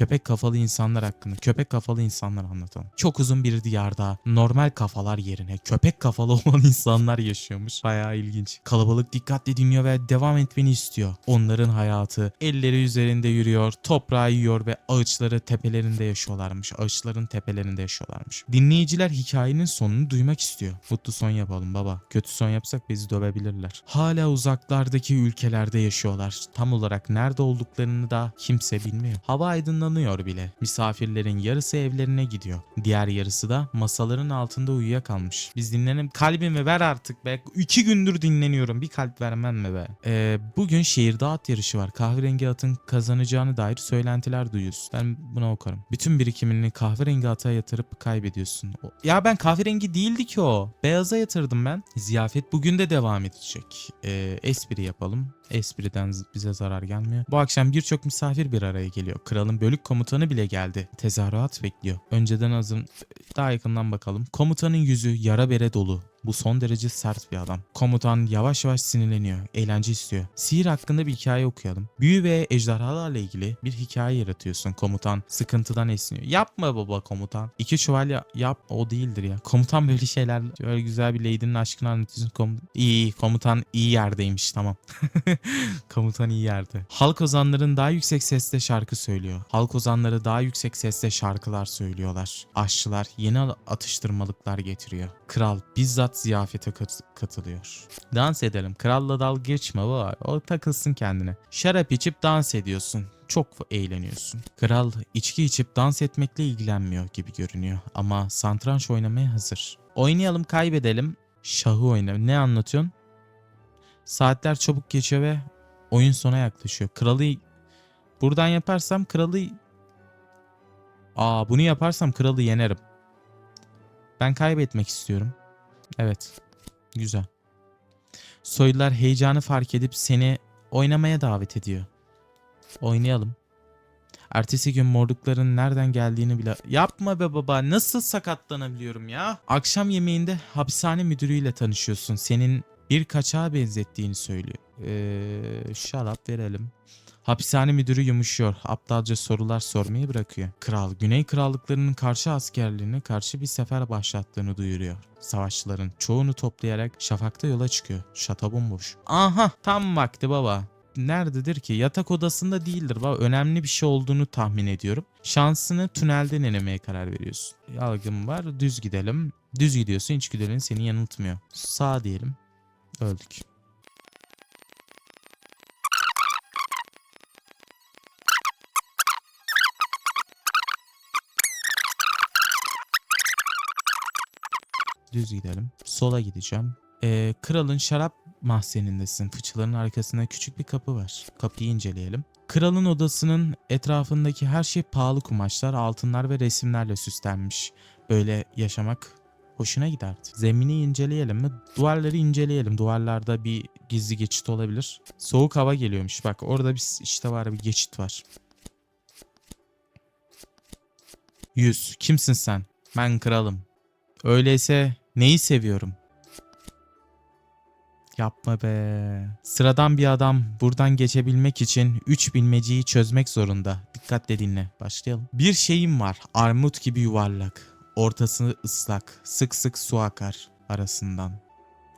köpek kafalı insanlar hakkında, köpek kafalı insanlar anlatalım. Çok uzun bir diyarda normal kafalar yerine köpek kafalı olan insanlar yaşıyormuş. Bayağı ilginç. Kalabalık dikkatle dinliyor ve devam etmeni istiyor. Onların hayatı elleri üzerinde yürüyor, toprağı yiyor ve ağaçları tepelerinde yaşıyorlarmış. Ağaçların tepelerinde yaşıyorlarmış. Dinleyiciler hikayenin sonunu duymak istiyor. Mutlu son yapalım baba. Kötü son yapsak bizi dövebilirler. Hala uzaklardaki ülkelerde yaşıyorlar. Tam olarak nerede olduklarını da kimse bilmiyor. Hava aydınlanıyor bile. Misafirlerin yarısı evlerine gidiyor. Diğer yarısı da masaların altında uyuyakalmış. Biz dinlenelim. Kalbimi ver artık be. İki gündür dinleniyorum. Bir kalp vermem mi be? Ee, bugün şehirde at yarışı var. Kahverengi atın kazanacağını dair söylentiler duyuyorsun. Ben buna okarım. Bütün birikimini kahverengi ata yatırıp kaybediyorsun. Ya ben kahverengi değildi ki o. Beyaza yatırdım ben. Ziyafet bugün de devam edecek. Ee, espri yapalım. Espriden bize zarar gelmiyor. Bu akşam birçok misafir bir araya geliyor. Kralın bölük komutanı bile geldi. Tezahürat bekliyor. Önceden hazır... Daha yakından bakalım. Komutanın yüzü yara bere dolu. Bu son derece sert bir adam. Komutan yavaş yavaş sinirleniyor. Eğlence istiyor. Sihir hakkında bir hikaye okuyalım. Büyü ve ejderhalarla ilgili bir hikaye yaratıyorsun. Komutan sıkıntıdan esniyor. Yapma baba komutan. İki çuval ya- yap o değildir ya. Komutan böyle şeyler böyle güzel bir lady'nin aşkını anlatıyorsun. Kom iyi komutan iyi yerdeymiş tamam. komutan iyi yerde. Halk ozanların daha yüksek sesle şarkı söylüyor. Halk ozanları daha yüksek sesle şarkılar söylüyorlar. Aşçılar yeni atıştırmalıklar getiriyor. Kral bizzat ziyafete kat- katılıyor. Dans edelim. Kralla dalga geçme var. O takılsın kendine. Şarap içip dans ediyorsun. Çok eğleniyorsun. Kral içki içip dans etmekle ilgilenmiyor gibi görünüyor. Ama santranç oynamaya hazır. Oynayalım kaybedelim. Şahı oyna. Ne anlatıyorsun? Saatler çabuk geçiyor ve oyun sona yaklaşıyor. Kralı buradan yaparsam kralı Aa bunu yaparsam kralı yenerim. Ben kaybetmek istiyorum. Evet. Güzel. Soylular heyecanı fark edip seni oynamaya davet ediyor. Oynayalım. Ertesi gün morlukların nereden geldiğini bile... Yapma be baba nasıl sakatlanabiliyorum ya? Akşam yemeğinde hapishane müdürüyle tanışıyorsun. Senin bir kaçağa benzettiğini söylüyor. Ee, şarap verelim. Hapishane müdürü yumuşuyor. Aptalca sorular sormayı bırakıyor. Kral, Güney Krallıklarının karşı askerliğine karşı bir sefer başlattığını duyuruyor. Savaşçıların çoğunu toplayarak şafakta yola çıkıyor. Şato bomboş. Aha tam vakti baba. Nerededir ki? Yatak odasında değildir baba. Önemli bir şey olduğunu tahmin ediyorum. Şansını tünelde denemeye karar veriyorsun. Algım var. Düz gidelim. Düz gidiyorsun. İçgüdülerin seni yanıltmıyor. Sağ diyelim. Öldük. Düz gidelim. Sola gideceğim. Ee, kralın şarap mahzenindesin. Fıçıların arkasında küçük bir kapı var. Kapıyı inceleyelim. Kralın odasının etrafındaki her şey pahalı kumaşlar, altınlar ve resimlerle süslenmiş. Böyle yaşamak hoşuna giderdi. Zemini inceleyelim mi? Duvarları inceleyelim. Duvarlarda bir gizli geçit olabilir. Soğuk hava geliyormuş. Bak orada bir işte var bir geçit var. 100. Kimsin sen? Ben kralım. Öyleyse neyi seviyorum? Yapma be. Sıradan bir adam buradan geçebilmek için 3 bilmeceyi çözmek zorunda. Dikkatle dinle. Başlayalım. Bir şeyim var. Armut gibi yuvarlak. Ortası ıslak. Sık sık su akar arasından.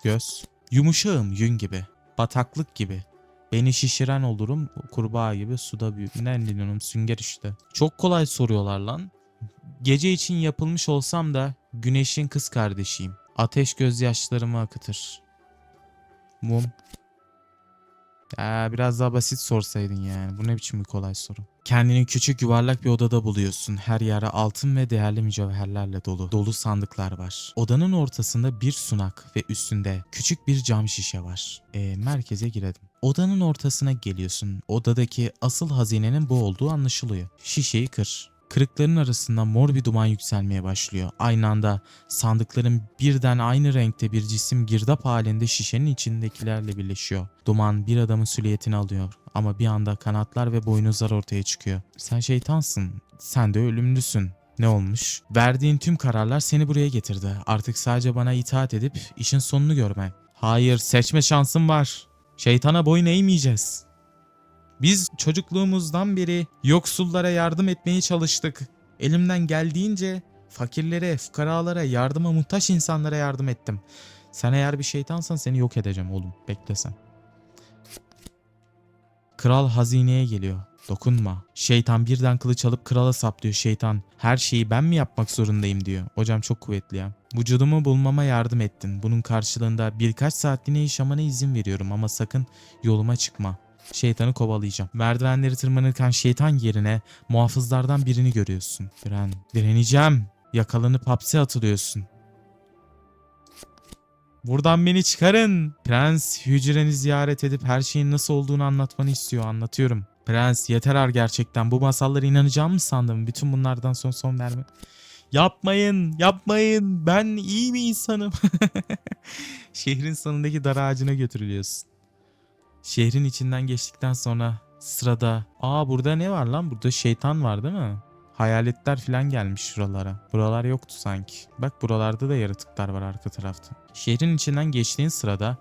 Göz. Yumuşağım yün gibi. Bataklık gibi. Beni şişiren olurum kurbağa gibi suda büyür. Ne dinliyorum sünger işte. Çok kolay soruyorlar lan. Gece için yapılmış olsam da güneşin kız kardeşiyim. Ateş gözyaşlarımı akıtır. Mum. Aa, biraz daha basit sorsaydın yani. Bu ne biçim bir kolay soru. Kendini küçük yuvarlak bir odada buluyorsun. Her yere altın ve değerli mücevherlerle dolu. Dolu sandıklar var. Odanın ortasında bir sunak ve üstünde küçük bir cam şişe var. Ee, merkeze girelim. Odanın ortasına geliyorsun. Odadaki asıl hazinenin bu olduğu anlaşılıyor. Şişeyi kır. Kırıkların arasından mor bir duman yükselmeye başlıyor. Aynı anda sandıkların birden aynı renkte bir cisim girdap halinde şişenin içindekilerle birleşiyor. Duman bir adamın silüetini alıyor ama bir anda kanatlar ve boynuzlar ortaya çıkıyor. Sen şeytansın. Sen de ölümlüsün. Ne olmuş? Verdiğin tüm kararlar seni buraya getirdi. Artık sadece bana itaat edip işin sonunu görmen. Hayır, seçme şansın var. Şeytana boyun eğmeyeceğiz. Biz çocukluğumuzdan beri yoksullara yardım etmeye çalıştık. Elimden geldiğince fakirlere, fukaralara, yardıma muhtaç insanlara yardım ettim. Sen eğer bir şeytansan seni yok edeceğim oğlum. Bekle sen. Kral hazineye geliyor. Dokunma. Şeytan birden kılıç alıp krala saplıyor şeytan. Her şeyi ben mi yapmak zorundayım diyor. Hocam çok kuvvetli ya. Vücudumu bulmama yardım ettin. Bunun karşılığında birkaç saatliğine yaşamana izin veriyorum ama sakın yoluma çıkma. Şeytanı kovalayacağım. Merdivenleri tırmanırken şeytan yerine muhafızlardan birini görüyorsun. Diren. Direneceğim. Yakalanıp hapse atılıyorsun. Buradan beni çıkarın. Prens hücreni ziyaret edip her şeyin nasıl olduğunu anlatmanı istiyor. Anlatıyorum. Prens yeter ar gerçekten. Bu masallara inanacağımı mı sandım? Bütün bunlardan son son verme. Yapmayın, yapmayın. Ben iyi bir insanım. Şehrin sonundaki dar ağacına götürülüyorsun. Şehrin içinden geçtikten sonra sırada... Aa burada ne var lan? Burada şeytan var değil mi? Hayaletler falan gelmiş şuralara. Buralar yoktu sanki. Bak buralarda da yaratıklar var arka tarafta. Şehrin içinden geçtiğin sırada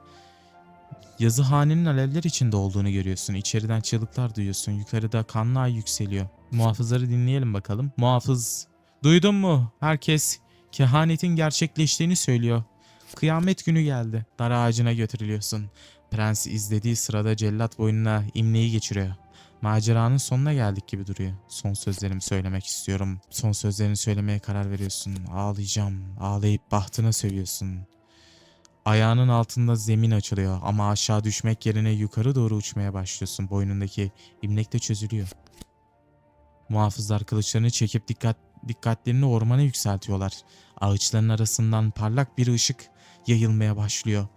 yazıhanenin alevler içinde olduğunu görüyorsun. İçeriden çığlıklar duyuyorsun. Yukarıda kanlı ay yükseliyor. Muhafızları dinleyelim bakalım. Muhafız, duydun mu? Herkes kehanetin gerçekleştiğini söylüyor. Kıyamet günü geldi. Dar ağacına götürülüyorsun. Prens izlediği sırada cellat boynuna imleyi geçiriyor. Maceranın sonuna geldik gibi duruyor. Son sözlerimi söylemek istiyorum. Son sözlerini söylemeye karar veriyorsun. Ağlayacağım. Ağlayıp bahtına sövüyorsun. Ayağının altında zemin açılıyor ama aşağı düşmek yerine yukarı doğru uçmaya başlıyorsun. Boynundaki imlek de çözülüyor. Muhafızlar kılıçlarını çekip dikkat dikkatlerini ormana yükseltiyorlar. Ağaçların arasından parlak bir ışık yayılmaya başlıyor.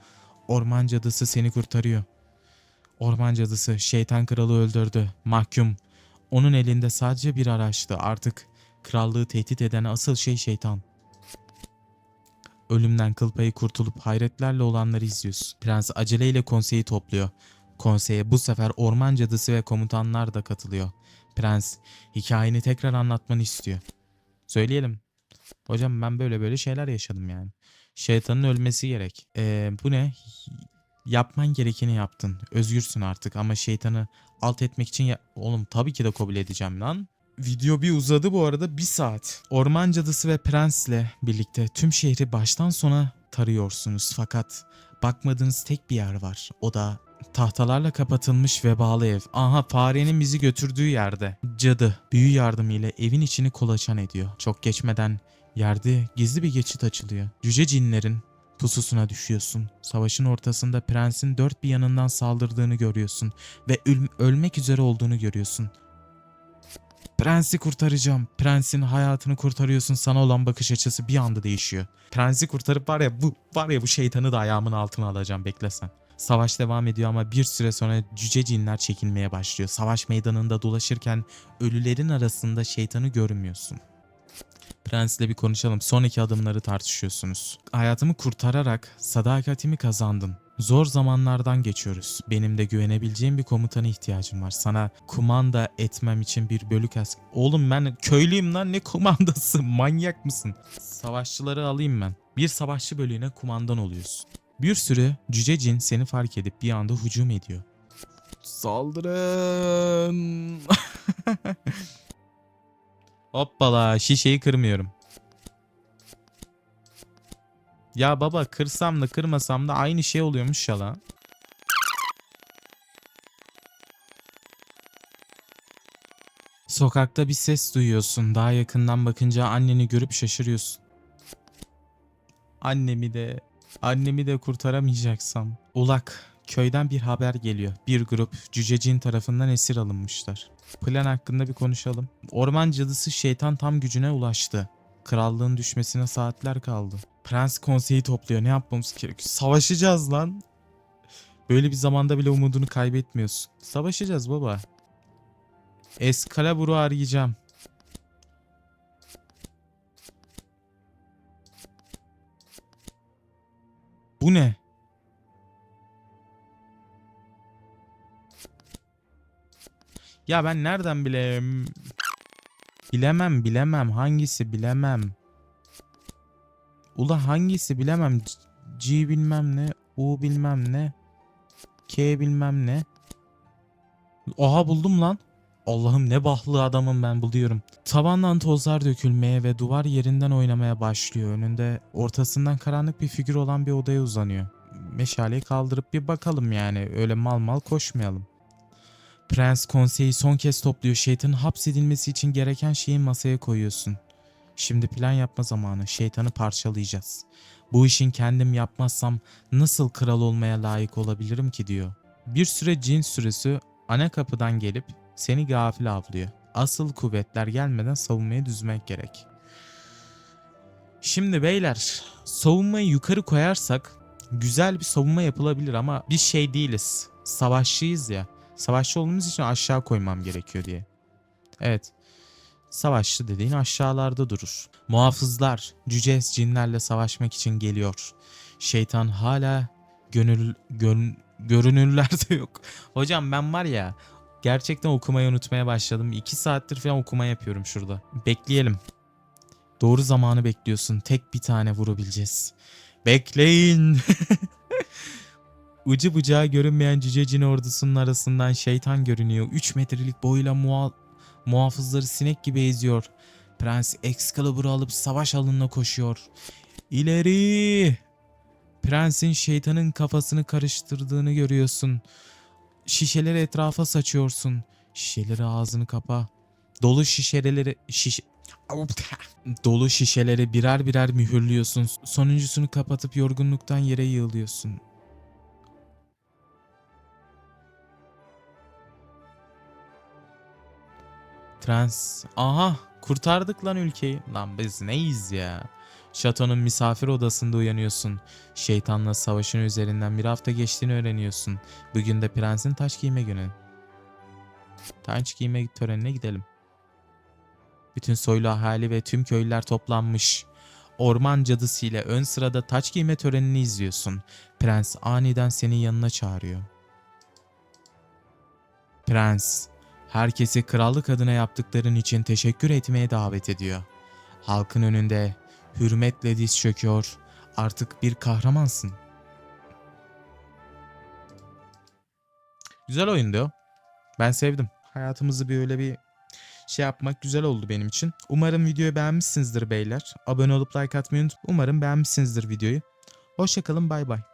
Orman cadısı seni kurtarıyor. Orman cadısı şeytan kralı öldürdü. Mahkum. Onun elinde sadece bir araçtı. Artık krallığı tehdit eden asıl şey şeytan. Ölümden kıl payı kurtulup hayretlerle olanları izliyorsun. Prens aceleyle konseyi topluyor. Konseye bu sefer orman cadısı ve komutanlar da katılıyor. Prens hikayeni tekrar anlatmanı istiyor. Söyleyelim. Hocam ben böyle böyle şeyler yaşadım yani. Şeytanın ölmesi gerek. Ee, bu ne? Yapman gerekeni yaptın. Özgürsün artık ama şeytanı alt etmek için ya... Oğlum tabii ki de kabul edeceğim lan. Video bir uzadı bu arada bir saat. Orman cadısı ve prensle birlikte tüm şehri baştan sona tarıyorsunuz. Fakat bakmadığınız tek bir yer var. O da tahtalarla kapatılmış ve bağlı ev. Aha farenin bizi götürdüğü yerde. Cadı büyü yardımıyla evin içini kolaçan ediyor. Çok geçmeden yerde gizli bir geçit açılıyor. Cüce cinlerin pususuna düşüyorsun. Savaşın ortasında prensin dört bir yanından saldırdığını görüyorsun ve öl- ölmek üzere olduğunu görüyorsun. Prensi kurtaracağım. Prensin hayatını kurtarıyorsun. Sana olan bakış açısı bir anda değişiyor. Prensi kurtarıp var ya bu var ya bu şeytanı da ayağımın altına alacağım beklesen. Savaş devam ediyor ama bir süre sonra cüce cinler çekilmeye başlıyor. Savaş meydanında dolaşırken ölülerin arasında şeytanı görmüyorsun. Prensle bir konuşalım. Sonraki adımları tartışıyorsunuz. Hayatımı kurtararak sadakatimi kazandın. Zor zamanlardan geçiyoruz. Benim de güvenebileceğim bir komutana ihtiyacım var. Sana kumanda etmem için bir bölük ask... Oğlum ben köylüyüm lan ne kumandası? Manyak mısın? Savaşçıları alayım ben. Bir savaşçı bölüğüne kumandan oluyorsun. Bir sürü cüce cin seni fark edip bir anda hücum ediyor. Saldırın. Hoppala şişeyi kırmıyorum. Ya baba kırsam da kırmasam da aynı şey oluyormuş ya lan. Sokakta bir ses duyuyorsun. Daha yakından bakınca anneni görüp şaşırıyorsun. Annemi de annemi de kurtaramayacaksam. Ulak köyden bir haber geliyor. Bir grup cücecin tarafından esir alınmışlar. Plan hakkında bir konuşalım. Orman cadısı şeytan tam gücüne ulaştı. Krallığın düşmesine saatler kaldı. Prens konseyi topluyor. Ne yapmamız gerekiyor? Savaşacağız lan. Böyle bir zamanda bile umudunu kaybetmiyorsun. Savaşacağız baba. Excalibur'u arayacağım. Bu ne? Ya ben nereden bileyim? Bilemem bilemem hangisi bilemem. Ula hangisi bilemem. C- G bilmem ne. U bilmem ne. K bilmem ne. Oha buldum lan. Allah'ım ne bahlı adamım ben buluyorum. Tavandan tozlar dökülmeye ve duvar yerinden oynamaya başlıyor. Önünde ortasından karanlık bir figür olan bir odaya uzanıyor. Meşaleyi kaldırıp bir bakalım yani. Öyle mal mal koşmayalım. Prens konseyi son kez topluyor. Şeytanın hapsedilmesi için gereken şeyi masaya koyuyorsun. Şimdi plan yapma zamanı. Şeytanı parçalayacağız. Bu işin kendim yapmazsam nasıl kral olmaya layık olabilirim ki diyor. Bir süre cin sürüsü ana kapıdan gelip seni gafil avlıyor. Asıl kuvvetler gelmeden savunmayı düzmek gerek. Şimdi beyler savunmayı yukarı koyarsak güzel bir savunma yapılabilir ama biz şey değiliz. Savaşçıyız ya. Savaşçı olduğumuz için aşağı koymam gerekiyor diye. Evet. Savaşçı dediğin aşağılarda durur. Muhafızlar cüce cinlerle savaşmak için geliyor. Şeytan hala gönül gön, görünürlerde yok. Hocam ben var ya gerçekten okumayı unutmaya başladım. 2 saattir falan okuma yapıyorum şurada. Bekleyelim. Doğru zamanı bekliyorsun. Tek bir tane vurabileceğiz. Bekleyin. Ucu bucağı görünmeyen cüce cin ordusunun arasından şeytan görünüyor. 3 metrelik boyuyla muha- muhafızları sinek gibi eziyor. Prens Excalibur'u alıp savaş alanına koşuyor. İleri! Prensin şeytanın kafasını karıştırdığını görüyorsun. Şişeleri etrafa saçıyorsun. Şişeleri ağzını kapa. Dolu şişeleri şiş Dolu şişeleri birer birer mühürlüyorsun. Sonuncusunu kapatıp yorgunluktan yere yığılıyorsun. Trans. Aha kurtardık lan ülkeyi. Lan biz neyiz ya? Şatonun misafir odasında uyanıyorsun. Şeytanla savaşın üzerinden bir hafta geçtiğini öğreniyorsun. Bugün de prensin taç giyme günü. Taç giyme törenine gidelim. Bütün soylu ahali ve tüm köylüler toplanmış. Orman cadısı ile ön sırada taç giyme törenini izliyorsun. Prens aniden senin yanına çağırıyor. Prens, herkesi krallık adına yaptıkların için teşekkür etmeye davet ediyor. Halkın önünde hürmetle diz çöküyor. Artık bir kahramansın. Güzel oyundu. Ben sevdim. Hayatımızı böyle bir şey yapmak güzel oldu benim için. Umarım videoyu beğenmişsinizdir beyler. Abone olup like atmayı unutmayın. Umarım beğenmişsinizdir videoyu. Hoşçakalın bay bay.